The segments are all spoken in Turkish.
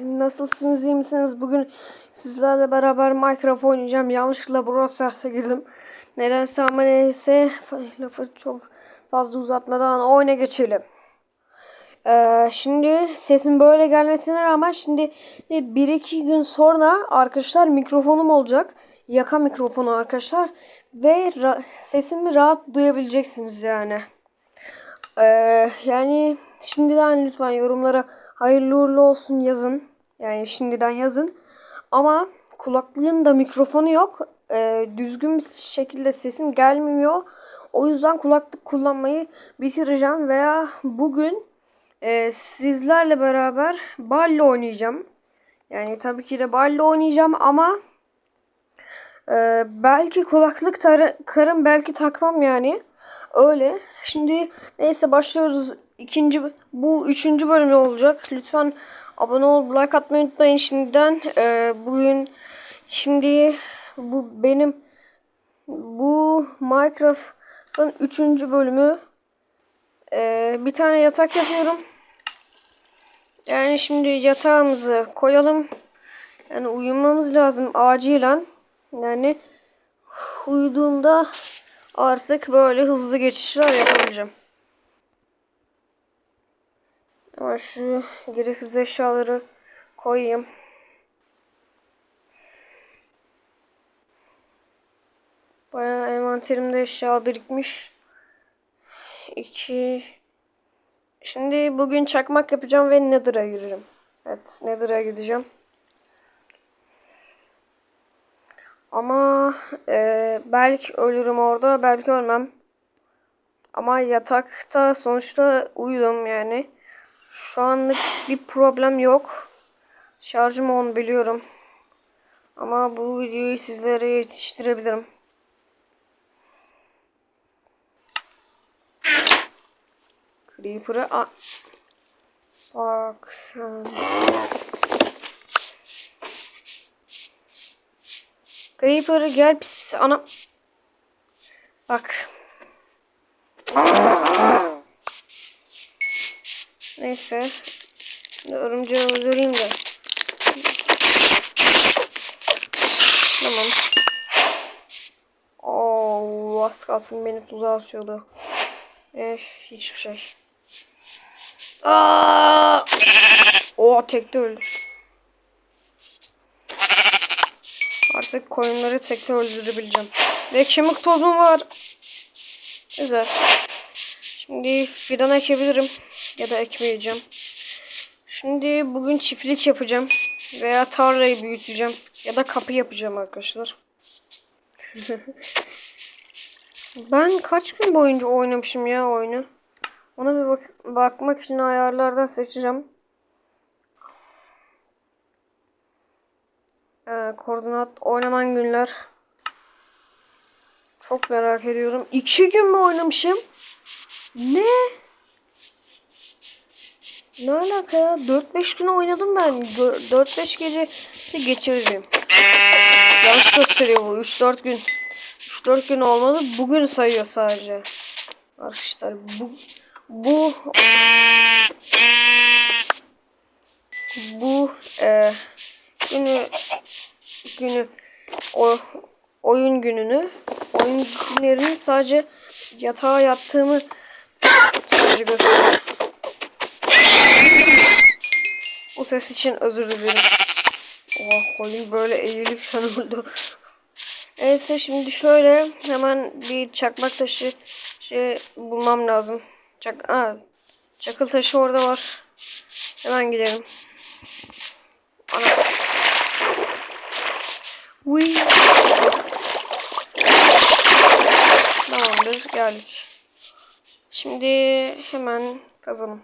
Nasılsınız iyi misiniz? Bugün sizlerle beraber Minecraft oynayacağım. Yanlışlıkla Brawl girdim. Nedense ama neyse lafı çok fazla uzatmadan oyuna geçelim. Ee, şimdi sesin böyle gelmesine rağmen şimdi bir iki gün sonra arkadaşlar mikrofonum olacak. Yaka mikrofonu arkadaşlar. Ve ra- sesimi rahat duyabileceksiniz yani. Ee, yani şimdiden lütfen yorumlara hayırlı uğurlu olsun yazın. Yani şimdiden yazın. Ama kulaklığın da mikrofonu yok. Ee, düzgün bir şekilde sesim gelmiyor. O yüzden kulaklık kullanmayı bitireceğim veya bugün e, sizlerle beraber balle oynayacağım. Yani tabii ki de balle oynayacağım ama e, belki kulaklık takarım belki takmam yani. Öyle. Şimdi neyse başlıyoruz. İkinci bu üçüncü bölüm olacak. Lütfen abone ol, like atmayı unutmayın şimdiden. Ee, bugün şimdi bu benim bu Minecraft'ın üçüncü bölümü. Ee, bir tane yatak yapıyorum. Yani şimdi yatağımızı koyalım. Yani uyumamız lazım acilen. Yani uyuduğumda artık böyle hızlı geçişler yapabileceğim. Ama şu gereksiz eşyaları koyayım. Bayağı envanterimde eşya birikmiş. İki. Şimdi bugün çakmak yapacağım ve Nether'a yürürüm. Evet Nether'a gideceğim. Ama e, belki ölürüm orada, belki ölmem. Ama yatakta sonuçta uyudum yani. Şu anlık bir problem yok. Şarjım on biliyorum. Ama bu videoyu sizlere yetiştirebilirim. Creeper'ı Bak sen. Creeper gel pis pis ana. Bak. Neyse. Şimdi örümceği öldüreyim de. Tamam. Oo, az kalsın beni tuzağa atıyordu. Eh, hiçbir şey. Aa! O tekte öldü. Artık koyunları tekte öldürebileceğim. Ve kemik tozum var. Güzel. Şimdi fidan ekebilirim. Ya da ekmeyeceğim. Şimdi bugün çiftlik yapacağım. Veya tarlayı büyüteceğim. Ya da kapı yapacağım arkadaşlar. ben kaç gün boyunca oynamışım ya oyunu. Ona bir bak bakmak için ayarlardan seçeceğim. Ee, koordinat oynanan günler. Çok merak ediyorum. İki gün mü oynamışım? Ne? Ne alaka ya? 4-5 gün oynadım ben. 4-5 gece geçirdim. Yanlış gösteriyor bu. 3-4 gün. 3-4 gün olmadı. Bugün sayıyor sadece. Arkadaşlar bu bu bu e, günü günü o oyun gününü oyun günlerini sadece yatağa yattığımı sadece gösteriyor. O ses için özür dilerim. Oh koyun böyle eğilip şu an oldu. Neyse şimdi şöyle hemen bir çakmak taşı şey bulmam lazım. Çak Aa, çakıl taşı orada var. Hemen gidelim. Ana. Uy. Tamamdır geldik. Şimdi hemen kazalım.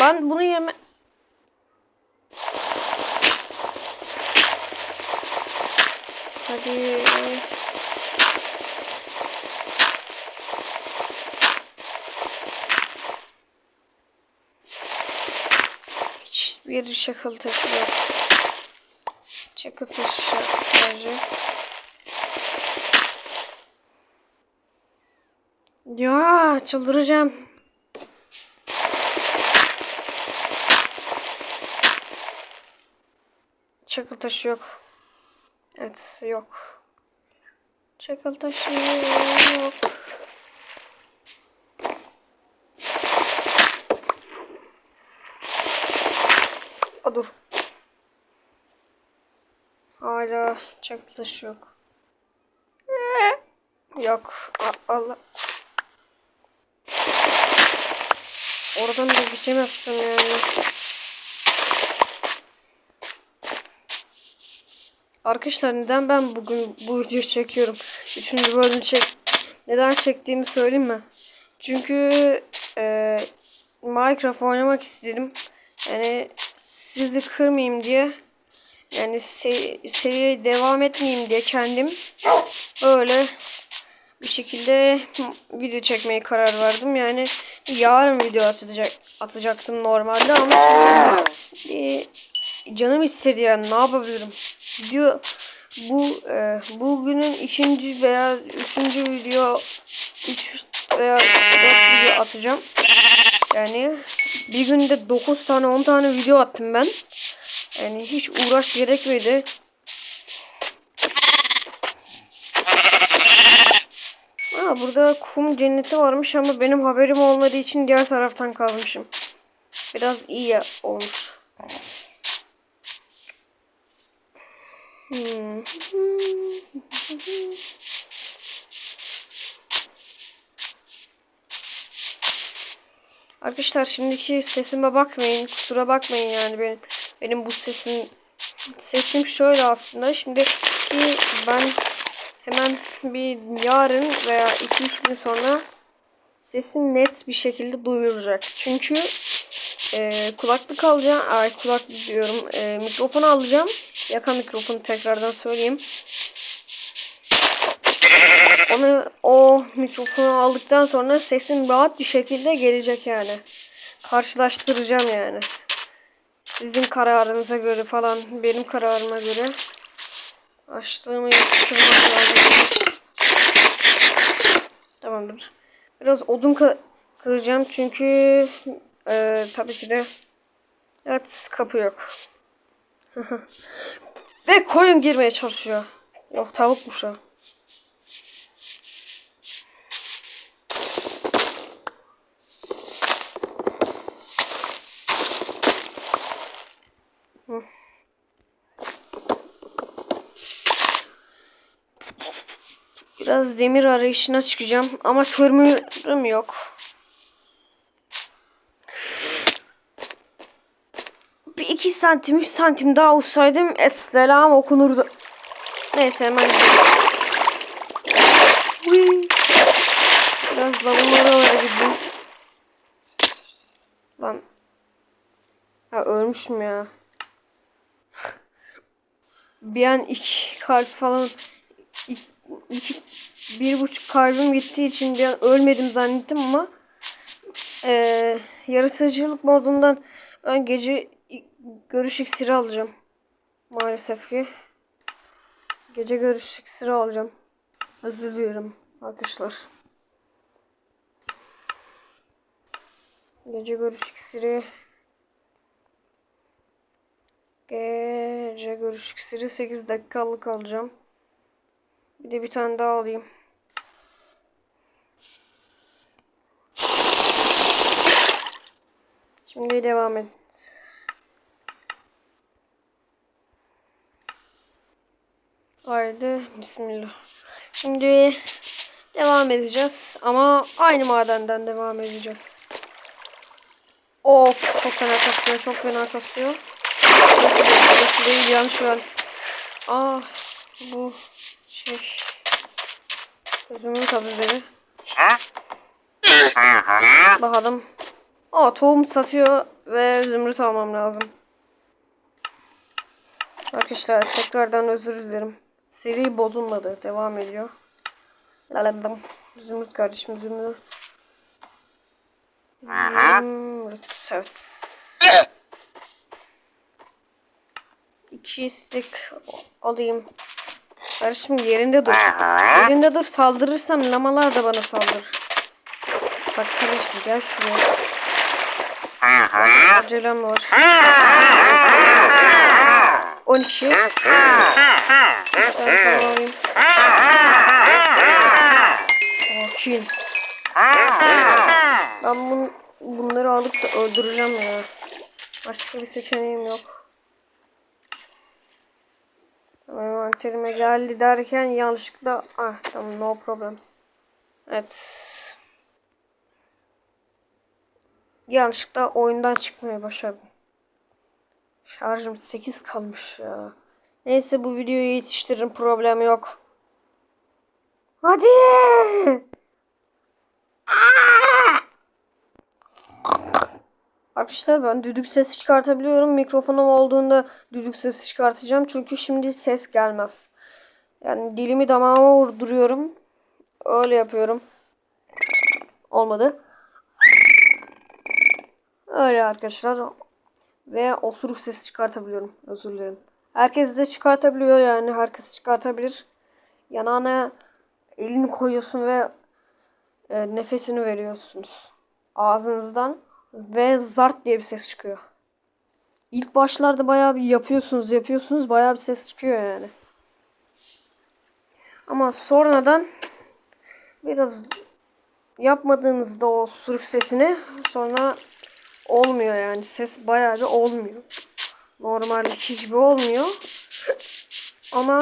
Lan bunu yeme... Hadi. Hiçbir şakıl taşı yok. Taşı sadece. Ya çıldıracağım. Çakıl taşı yok. Evet yok. Çakıl taşı yok. Dur. Hala çakıl taşı yok. Yok. A- Allah. Oradan da geçemezsin yani. Arkadaşlar neden ben bugün bu videoyu çekiyorum? Üçüncü bölümü çek. Neden çektiğimi söyleyeyim mi? Çünkü e, Minecraft oynamak istedim. Yani sizi kırmayayım diye. Yani se seriye devam etmeyeyim diye kendim öyle bir şekilde video çekmeye karar verdim. Yani yarın video atacak atacaktım normalde ama canım istedi yani ne yapabilirim? Video bu e, bugünün ikinci veya üçüncü video üç veya dört video atacağım. Yani bir günde 9 tane 10 tane video attım ben. Yani hiç uğraş gerekmedi. Aa, burada kum cenneti varmış ama benim haberim olmadığı için diğer taraftan kalmışım. Biraz iyi olmuş. Hmm. Arkadaşlar şimdiki sesime bakmayın. Kusura bakmayın yani benim benim bu sesim sesim şöyle aslında. Şimdi ben hemen bir yarın veya 2-3 gün sonra sesim net bir şekilde duyulacak. Çünkü e, kulaklık alacağım. Ay kulaklık diyorum. E, mikrofon alacağım. Yaka mikrofonu tekrardan söyleyeyim. Onu o mikrofonu aldıktan sonra sesim rahat bir şekilde gelecek yani. Karşılaştıracağım yani. Sizin kararınıza göre falan benim kararıma göre açlığımı yapıştırmak lazım. Tamamdır. Biraz odun kı- kıracağım çünkü e, tabii ki de evet kapı yok. Ve koyun girmeye çalışıyor. Yok tavukmuş o. Biraz demir arayışına çıkacağım ama kömürüm yok. Bir iki santim, üç santim daha uçsaydım Esselam okunurdu. Neyse hemen. Biraz lavunlara doğru gideyim. Lan. Ha ölmüşüm ya. Bir an iki kalp falan iki, iki, bir buçuk kalbim gittiği için bir an ölmedim zannettim ama e, yaratıcılık modundan ben gece görüş iksiri alacağım. Maalesef ki. Gece görüş iksiri alacağım. Özür diliyorum arkadaşlar. Gece görüş iksiri Gece görüş iksiri 8 dakikalık alacağım. Bir de bir tane daha alayım. Şimdi devam et. Haydi bismillah. Şimdi devam edeceğiz ama aynı madenden devam edeceğiz. Of çok fena kasıyor çok fena kasıyor. Burası değil, yanlış ben. Ah bu şey. Gözümün kabızları. Bakalım. Aa tohum satıyor ve zümrüt almam lazım. Arkadaşlar tekrardan özür dilerim. Seri bozulmadı. Devam ediyor. Laladım. Zümrüt kardeşim zümrüt. Zümrüt. Evet. İki stick alayım. Kardeşim yerinde dur. Yerinde dur saldırırsam lamalar da bana saldırır. Bak kardeşim gel şuraya. Acelem var. 12. 3 tane falan alayım. Sakin. Ben bun, bunları alıp da öldüreceğim ya. Başka bir seçeneğim yok. Envanterime geldi derken yanlışlıkla ah tamam no problem. Evet. Yanlışlıkla oyundan çıkmaya başladım. Şarjım 8 kalmış ya. Neyse bu videoyu yetiştiririm problem yok. Hadi. Arkadaşlar ben düdük sesi çıkartabiliyorum. Mikrofonum olduğunda düdük sesi çıkartacağım. Çünkü şimdi ses gelmez. Yani dilimi damağıma vurduruyorum. Öyle yapıyorum. Olmadı. Öyle arkadaşlar. Ve osuruk sesi çıkartabiliyorum. Özür dilerim. Herkes de çıkartabiliyor yani. Herkes çıkartabilir. Yanağına elini koyuyorsun ve e, nefesini veriyorsunuz. Ağzınızdan ve zart diye bir ses çıkıyor. İlk başlarda bayağı bir yapıyorsunuz yapıyorsunuz bayağı bir ses çıkıyor yani. Ama sonradan biraz yapmadığınızda o sürük sesini sonra olmuyor yani ses bayağı bir olmuyor. Normaldeki gibi olmuyor. Ama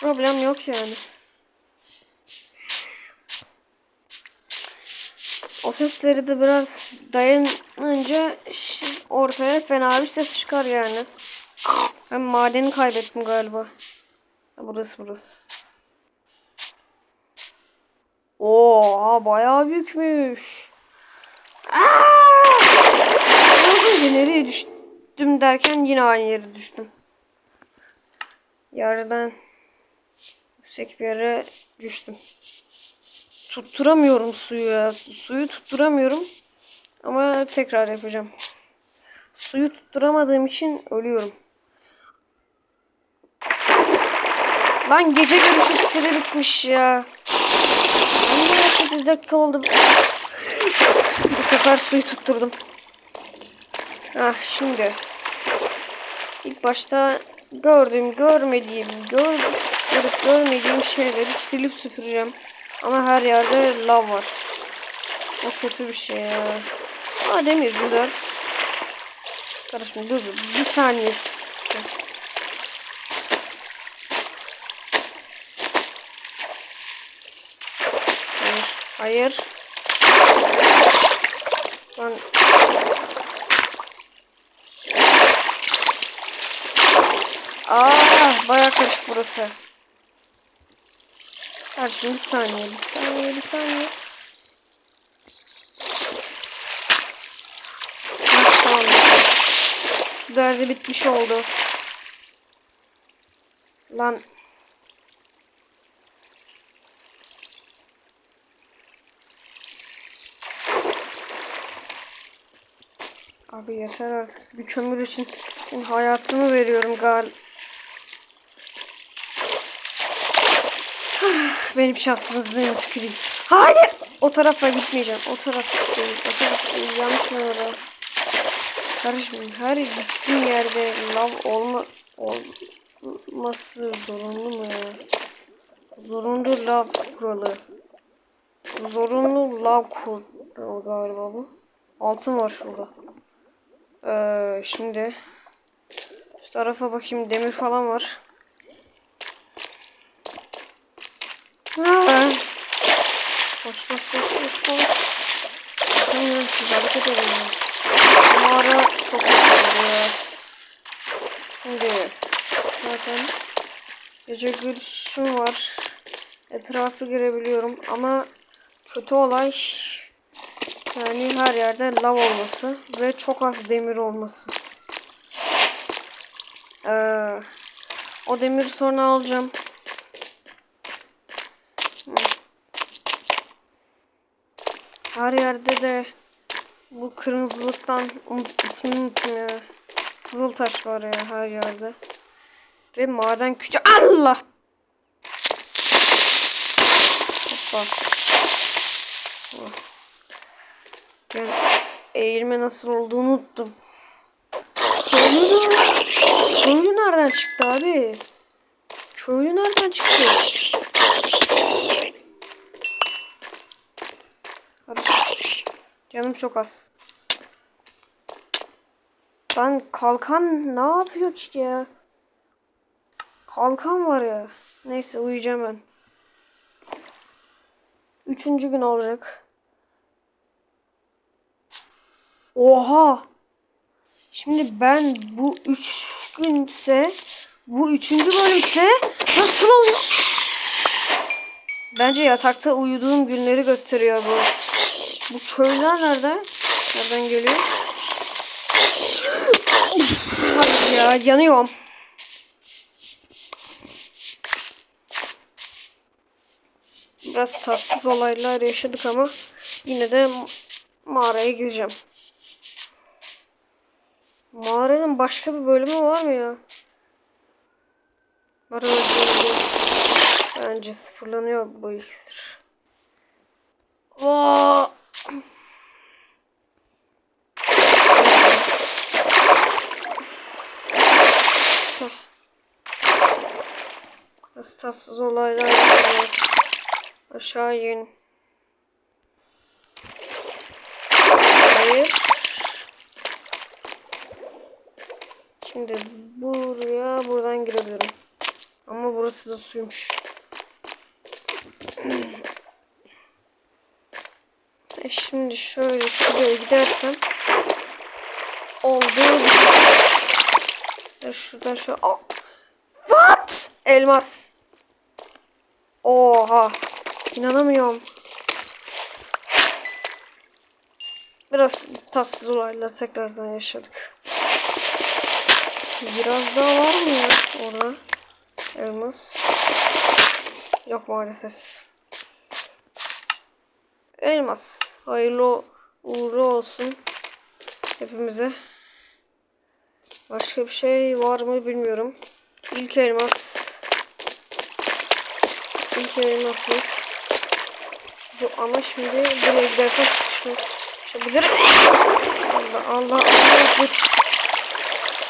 problem yok yani. O sesleri de biraz dayanınca ortaya fena bir ses çıkar yani. Ben madeni kaybettim galiba. Burası burası. Oo, bayağı büyükmüş. Aa! Nereye düştüm derken yine aynı yere düştüm. Yerden yüksek bir yere düştüm tutturamıyorum suyu ya. Suyu tutturamıyorum. Ama tekrar yapacağım. Suyu tutturamadığım için ölüyorum. Lan gece görüşü süre bitmiş ya. Ben de 8 dakika oldu. Bu sefer suyu tutturdum. Ah şimdi. İlk başta gördüğüm, görmediğim, gör, görüp görmediğim şeyleri silip süpüreceğim. Ama her yerde lav var. O kötü bir şey ya. Aa demir güzel. Karışma dur dur. Bir saniye. Hayır. Hayır. Lan. Aa, bayağı karışık burası. Kardeşim bir saniye, bir saniye, bir saniye. Derdi bitmiş oldu. Lan. Abi yeter artık. Bir kömür için hayatımı veriyorum gal. Benim şanssızlığım tüküreyim. Hayır. O tarafa gitmeyeceğim. O taraf değil. O taraf değil. Yanlış numara. Karışmayın. Her gittiğim yerde lav olma olması zorunlu mu ya? Zorunlu lav kuralı. Zorunlu lav kuralı galiba bu. Altın var şurada. Ee, şimdi şu tarafa bakayım demir falan var. Koş koş koş koş koş. Bakamıyorum siz hareket edin. Mağara çok güzel Şimdi zaten gece görüşüm var. Etrafı görebiliyorum ama kötü olay yani her yerde lav olması ve çok az demir olması. Ee, o demiri sonra alacağım. Her yerde de bu kırmızılıktan ismini unuttum ya. Kızıl taş var ya her yerde. Ve maden küçük. Allah! Hoppa. Oh. Ben eğilme nasıl olduğunu unuttum. Soyuna nereden çıktı abi? Köylü nereden çıktı? Hadi. Canım çok az. Ben kalkan ne yapıyor ki ya? Kalkan var ya. Neyse uyuyacağım ben. Üçüncü gün olacak. Oha! Şimdi ben bu üç günse bu üçüncü bölümse nasıl oluyor? Bence yatakta uyuduğum günleri gösteriyor bu. Bu köylüler nerede? Nereden geliyor? Hayır ya yanıyorum. Biraz tatsız olaylar yaşadık ama yine de mağaraya gireceğim. Mağaranın başka bir bölümü var mı ya? Bence sıfırlanıyor bu iksir. Oo. Nasıl tatsız olaylar yaşanıyor. Aşağı in. Hayır. Şimdi buraya buradan girebilirim. Ama burası da suymuş. e şimdi şöyle şuraya gidersem olduğu gibi. Ya şuradan şu oh. What? Elmas. Oha. İnanamıyorum. Biraz tatsız olaylar tekrardan yaşadık. Biraz daha var mı ya orada? Elmas. Yok maalesef. Elmas. Hayırlı uğurlu olsun. Hepimize. Başka bir şey var mı bilmiyorum. İlk elmas. İlk elmasımız. Bu, ama şimdi buraya gidersem sıkışabilirim. Allah Allah Allah.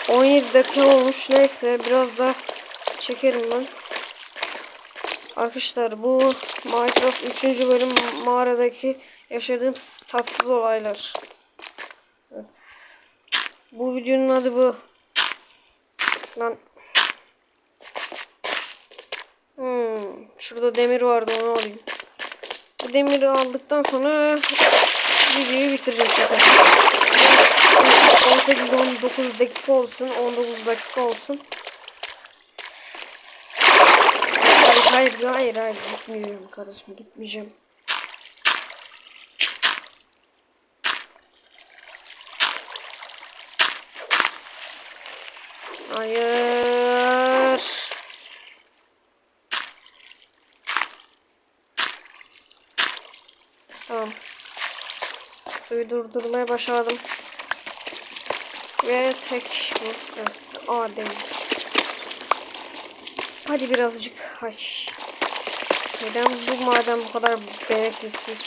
17 dakika olmuş. Neyse biraz da çekerim ben. Arkadaşlar bu Minecraft 3. bölüm mağaradaki yaşadığım tatsız olaylar. Evet. Bu videonun adı bu. Lan. Hmm, şurada demir vardı onu alayım. Bu demiri aldıktan sonra videoyu bitireceğim zaten. 18-19 dakika olsun, 19 dakika olsun. Hayır, hayır, hayır, hayır, gitmiyorum kardeşim, gitmeyeceğim. Hayır. Tamam. Suyu durdurmaya başardım. Ve tek bu. Evet. A değil. Hadi birazcık. Hay. Neden bu maden bu kadar bereketsiz?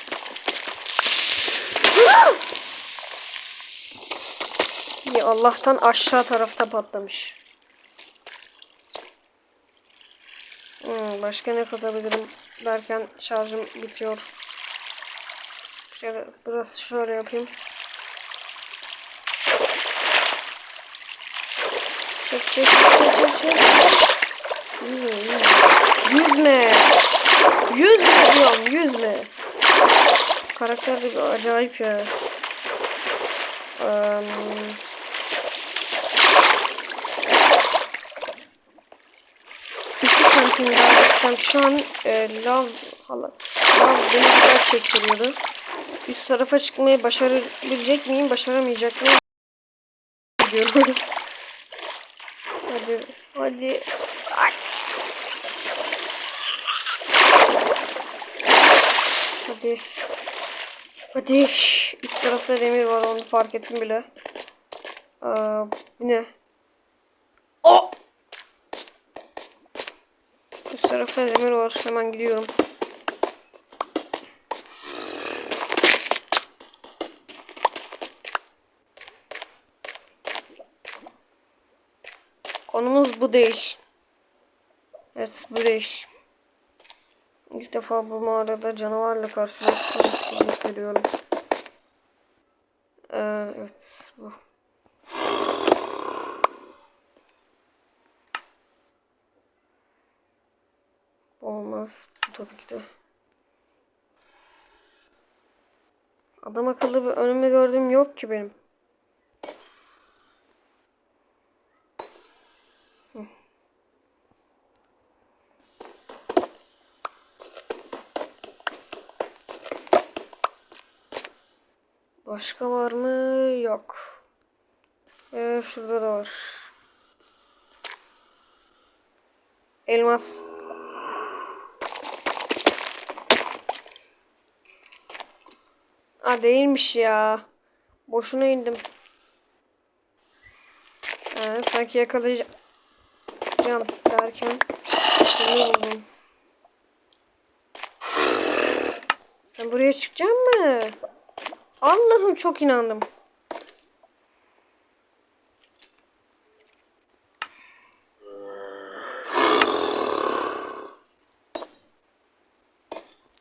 İyi Allah'tan aşağı tarafta patlamış. Hmm, başka ne kazabilirim derken şarjım bitiyor. Şöyle biraz şöyle yapayım. Çek çek çek çek çek. Yüzme yüzme. Yüzme diyorum yüzme. Karakter de acayip ya. Um, daha gitsem şu an e, lav hala lav beni çektiriyordu. Üst tarafa çıkmayı başarabilecek miyim, başaramayacak mıyım? Diyorum. hadi, hadi. Ay. Hadi. Hadi. Üst tarafta demir var onu fark ettim bile. Aa, bu ne? O! Tarafta demir var. Hemen gidiyorum. Konumuz bu değil. Evet bu değil. İlk defa bu mağarada canavarla karşılaştığımız gibi hissediyorum. Ee, evet bu. Olmaz. Tabii ki de. Adam akıllı bir önümde gördüğüm yok ki benim. Başka var mı? Yok. Ee, şurada da var. Elmas. Aa değilmiş ya. Boşuna indim. Ee, sanki yakalayacağım derken bunu. Sen buraya çıkacak mı? Allah'ım çok inandım.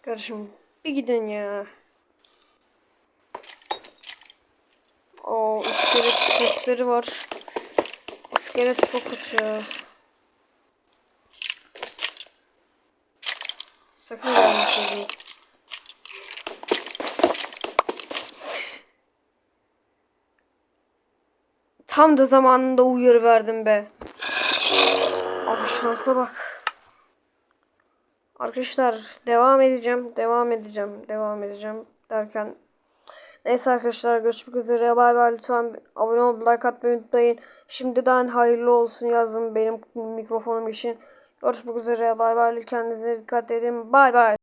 Kardeşim bir gidin ya. O iskelet sesleri var. İskelet çok kötü. Sakın gelme çocuğum. Tam da zamanında uyarı verdim be. Abi şansa bak. Arkadaşlar devam edeceğim, devam edeceğim, devam edeceğim derken Neyse arkadaşlar görüşmek üzere. Bay bay. Lütfen abone olup like atmayı unutmayın. Şimdiden hayırlı olsun yazın benim mikrofonum için. Görüşmek üzere. Bay bay. Kendinize dikkat edin. Bay bay.